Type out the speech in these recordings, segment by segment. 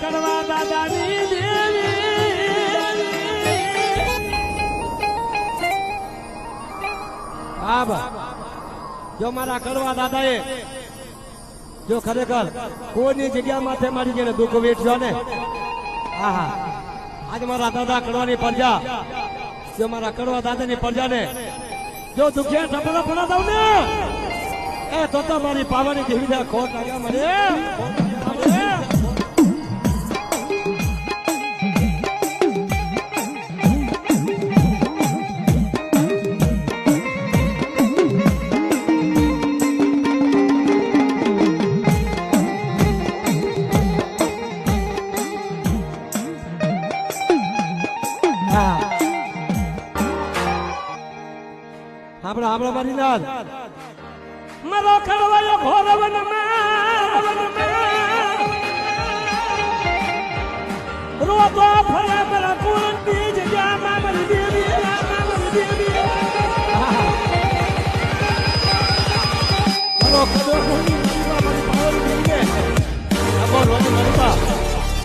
કરવા જો મારા કરવા દાદાએ, જો ખરેખર કોઈની જગ્યા માથે મારી જેને દુઃખ વેઠ્યો ને, હા હા. આજ મારા દાદા કડવાની પ્રજા. જો મારા કડવા દાદાની પ્રજાને, જો દુખિયા ટપલા પડા દઉં ને એ તો મારી પાવાની દેવી ખોટ આવ્યા મને.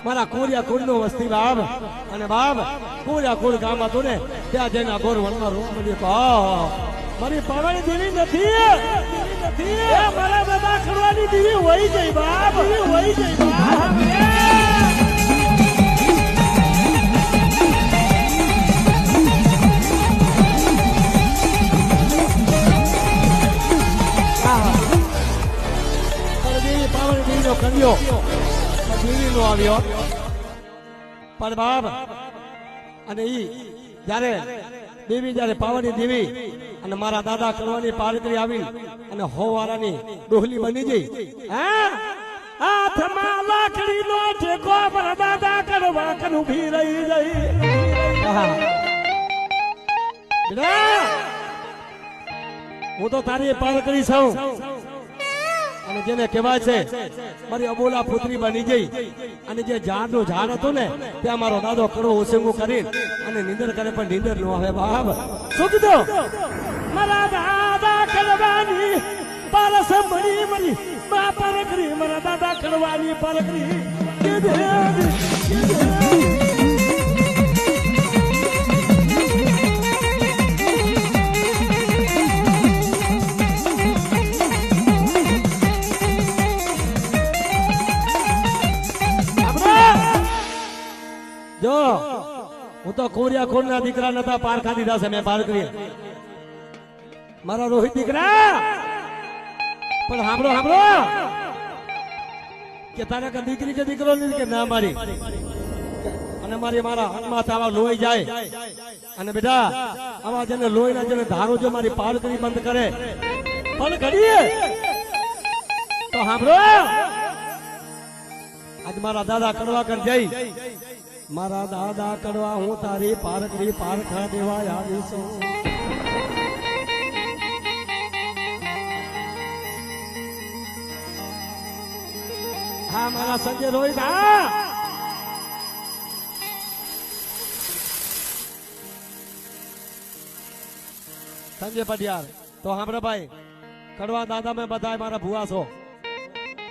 મારા કોરિયા કુળ નો વસ્તી બાપ અને બાપ કોરિયા કુળ ગામ હતું ને ત્યાં જઈને અઘોર વનમાં રોવા મળ્યો મારી પાવાની દેવી નથી. નથી એ મારા દાદા ખડવાની દેવી હોય જઈ બાપ. હોય જઈ બાપ. પણ દેવી પાવાની દેવીનો કર્યો દેવી નો આવ્યો. પણ બાપ, અને ઈ જ્યારે દેવી જ્યારે પાવાની દેવી અને મારા દાદા કરવાની પારકરી આવી અને હોવારાની ડોહલી બની જઈ. હાથમાં લાકડી નો ઠેકો મારા દાદા કરવા કન ઊભી રહી જઈ. હું તો તારી પારકરી છું. અને જેને કહેવાય છે મારી અબોલા પુત્રી બની ગઈ અને જે ઝાડનું ઝાડ હતું ને ત્યાં મારો દાદો કડવો ઓસંગું કરી અને નિંદર કરે પણ નીંદર નો આવે બાબ શું કીધું? મારા દાદા કડવાની પારસ મરી મરી મા પારકરી મારા દાદા કડવાની પારકરી જો, હું તો કોરિયા ખોડ ના દીકરા નતા, પારખા દીધા છે મેં પાર કરી મારા રોહિત દીકરા! પણ સાંભળો સાંભળો! કે તારે કે દીકરી કે દીકરો કે ના મારી? અને મારી મારા હાથમાં આવા લોહી જાય. અને બેટા, આવા જેને લોહી ના જેને ધારો જો મારી પાર બંધ કરે, પણ ઘડીએ! તો સાંભળો! આજ મારા દાદા કરવા કર જઈ. મારા દાદા કરવા હું તારી પારકરી પારખા દેવા આવી મારા સંજય રોહિત સંજય પટિયાર તો સાંભળો ભાઈ, કડવા દાદા મેં બધા મારા ભુવા છો.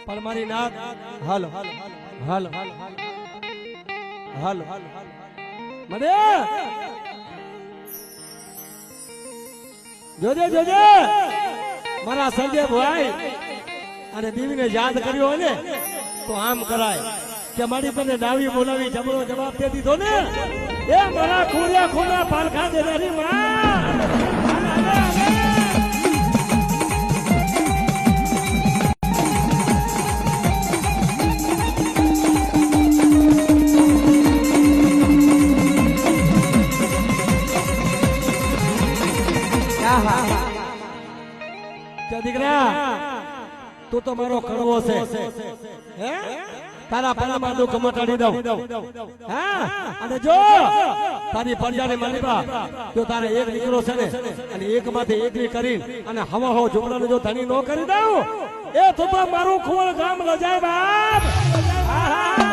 પણ મારી નાદ હલ હલ હલ હલ હલ હલ મને? જોજે જોજે. મારા સંજય ભાઈ અને દીવીને યાદ કર્યો ને તો આમ કરાય. કે મારી તને ડાવી બોલાવી જબરો જવાબ દે દીધો ને? એ મારા ખોડિયા ખોડા પારખા દેનારી માં દીકરા તું તો મારો કડવો છે. હે? તારા પલ્લામાં દુઃખ મટાડી દઉં. હા? અને જો, તારી પરજાને માલિકા, જો તારે એક દીકરો છે ને, અને એક માંથી એકલી કરી, અને હવા હો ઝુમડાને જો ધણી નો કરી દઉં, એ તો મારું ખોળ ગામ લજાય બાપ. આહા.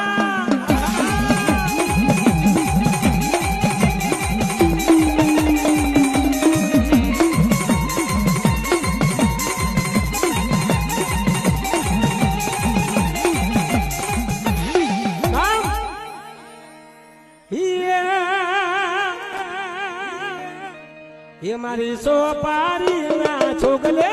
એ મારી સોપારી ના છોકલે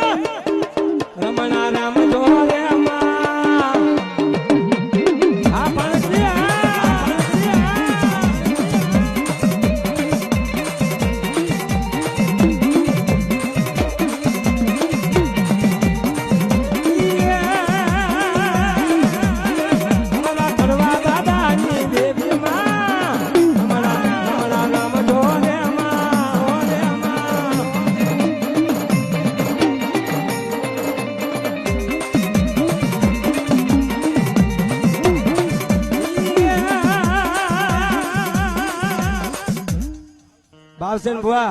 બાવસેન ભુવા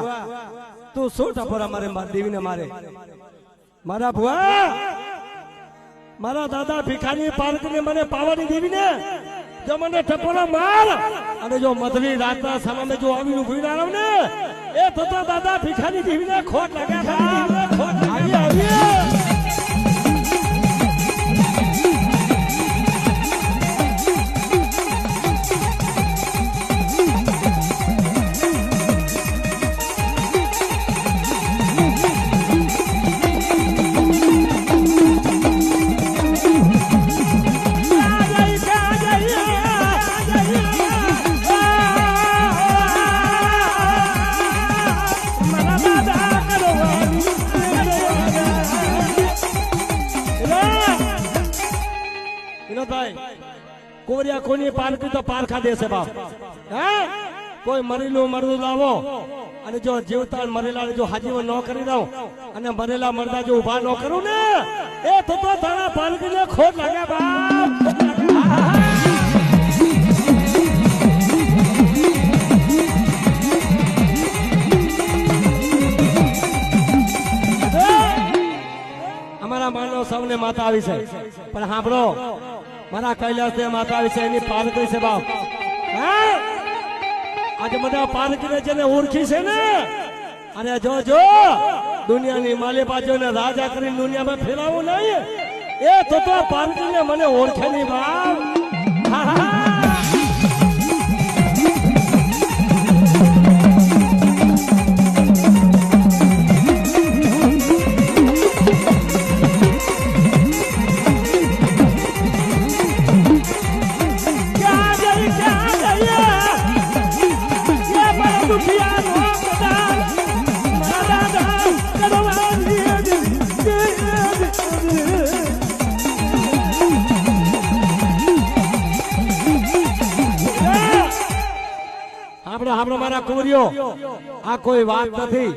તું શું ટપોરા મારે દેવીને મારે? મારા ભુવા? મારા દાદા ભિખારી પાર્ક ને મને પાવાની દેવીને જો મને ટપોરા માર અને જો મધવી રાતના સામે જો આવીને ઊભી ના ને એ થતા દાદા ભીખાની દેવીને ખોટ લાગે ખોટ આવી આવી તો દેશે બાપ. કોઈ મરેલું મરદું લાવો. અને જો જીવતા મરેલા જો હાજીઓ ન કરી દઉં. અને મરેલા મરદા જો ઊભા ન કરું ને? એ થતો તારા પારકીને ખોટ લાગે બાપ. અમારા માનવ સૌને માતા આવી છે. પણ સાંભળો, મારા કૈલાસ માતા આવી છે, એની પારકી છે બાપ? આજે બધા પારકીને જેને ઓળખી છે ને, અને જો જો, દુનિયાની માલે બાજુ ને રાજા કરીને દુનિયામાં ફેલાવું નહીં, એ તો પારકીને મને ઓળખે નહીં બાપ. વાત નથી.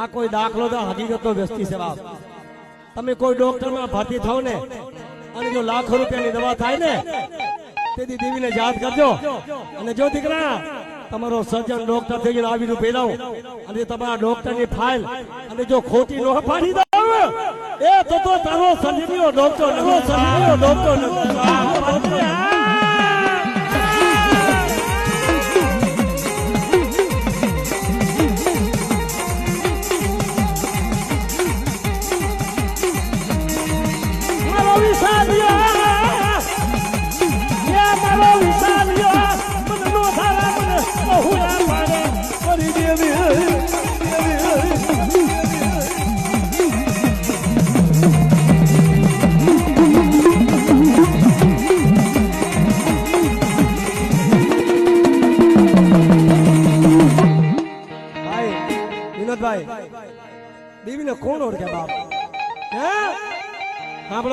આ કોઈ દાખલો તો હકીકતો વ્યસ્તી છે બાપ. તમે કોઈ ડોક્ટરમાં ભરતી થાવ ને, અને જો લાખો રૂપિયાની દવા થાય ને, તેથી દેવીને યાદ કરજો. અને જો દીકરા, તમારો સર્જન ડોક્ટર થઈ ગયો આવીને પેલાવું અને તમારા ડોક્ટરની ફાઇલ, અને જો ખોટી નો ફાડી દો. એ તો તો તારો સર્જનીયો ડોક્ટર નવો ડોક્ટર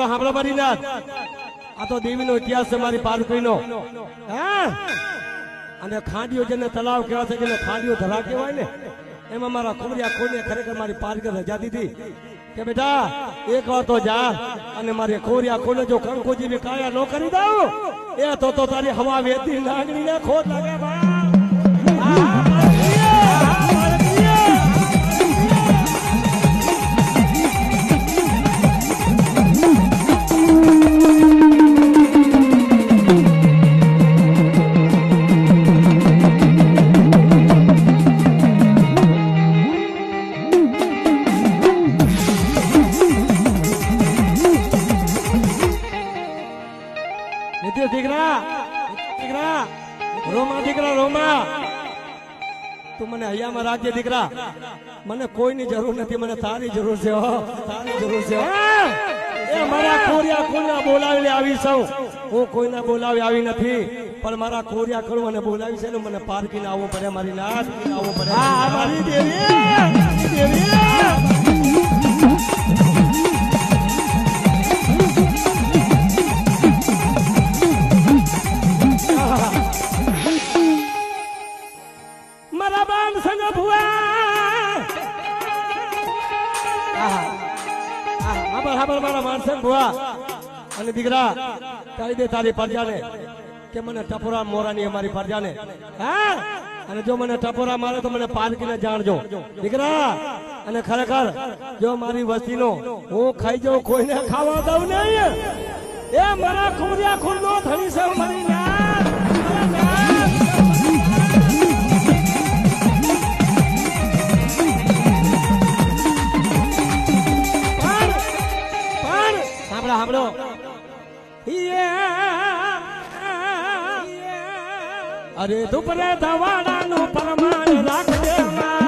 સાંભળો સાંભળો મારી આ તો દેવીનો ઇતિહાસ છે મારી પારકીનો હે? અને ખાંડીઓ જેને તલાવ કહેવાય છે, જેને ખાંડીઓ ધરા કહેવાય ને, એમાં મારા ખુબરિયા કોઈને ખરેખર મારી પારકી રજા દીધી. કે બેટા, એક વાર તો જા અને મારી ખોરિયા કોને જો કંકોજી બી કાયા ન કરી દઉં, એ તો તો તારી હવા વેતી લાગણી ને ખોટ લાગે, બા. દીકરા, રોમા દીકરા, રોમા. તું મને હૈયામાં રાખજે દીકરા. મને કોઈની જરૂર નથી, મને તારી જરૂર છે તારી જરૂર છે. એ મારા કોરિયા કોના બોલાવીને આવી સૌ. હું કોઈના બોલાવી આવી નથી, પણ મારા કોરિયા કરું અને બોલાવી છે મને પારકીને આવવું પડે, મારી નાથ આવવું પડે મારી દેવી દેવી હાબર હાબર મારા માણસન ભુવા અને દીકરા તારી દે તારી પરજાને કે મને ટપોરા મોરાની અમારી પરજાને હા અને જો મને ટપોરા મારે તો મને પારકીને જાણજો દીકરા અને ખરેખર જો મારી વસ્તીનો હું ખાઈ જાઉં કોઈને ખાવા દઉં નહીં એ મારા ખુરિયા મારા સાંભળો સાંભળો અરે દુપરે ધવાડાનું પરમાણ રાખજે માં.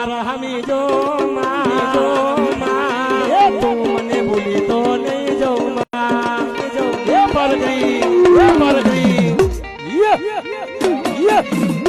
મારા હમી જો માં જો માં તું મને ભૂલી તો નહીં જો માં જો એ પરગરી એ પરગરી. યે યે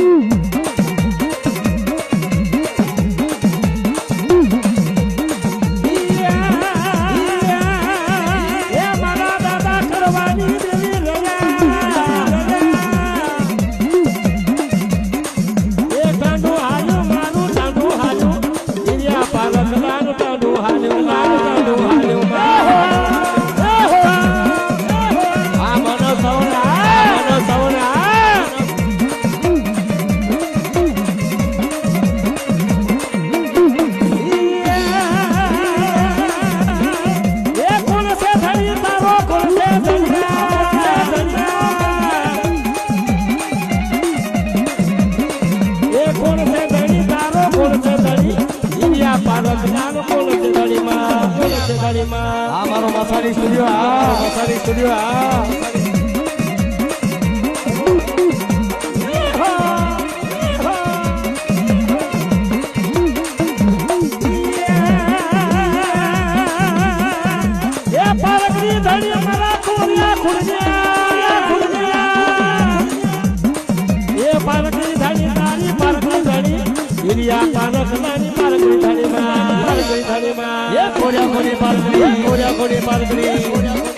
માં એ ખોડિયા ખોડી પારકની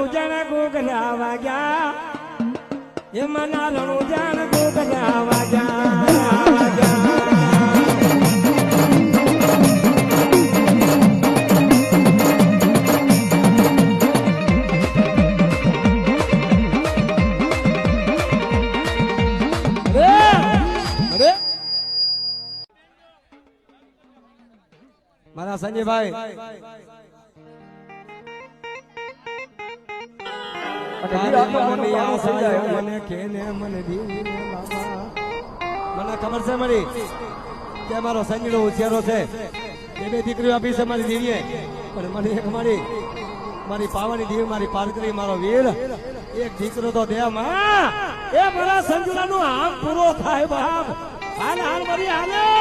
મના રણુ જણ ગોગલા વાગ્યા એ મના રણુ જણ ગોગલા વાગ્યા મારા સંજયભાઈ મને ખબર છે મારી કે મારો સંજડો ઉછેરો છે. એ બે દીકરીઓ આપી છે મારી દીવીએ. પણ મને એક મારી મારી પાવાની દીવી મારી પારકરી મારો વીર એક દીકરો તો દે માં એ મારા સંજુલાનો આમ પૂરો થાય બાપ. હાલ હાલ મારી હાલે.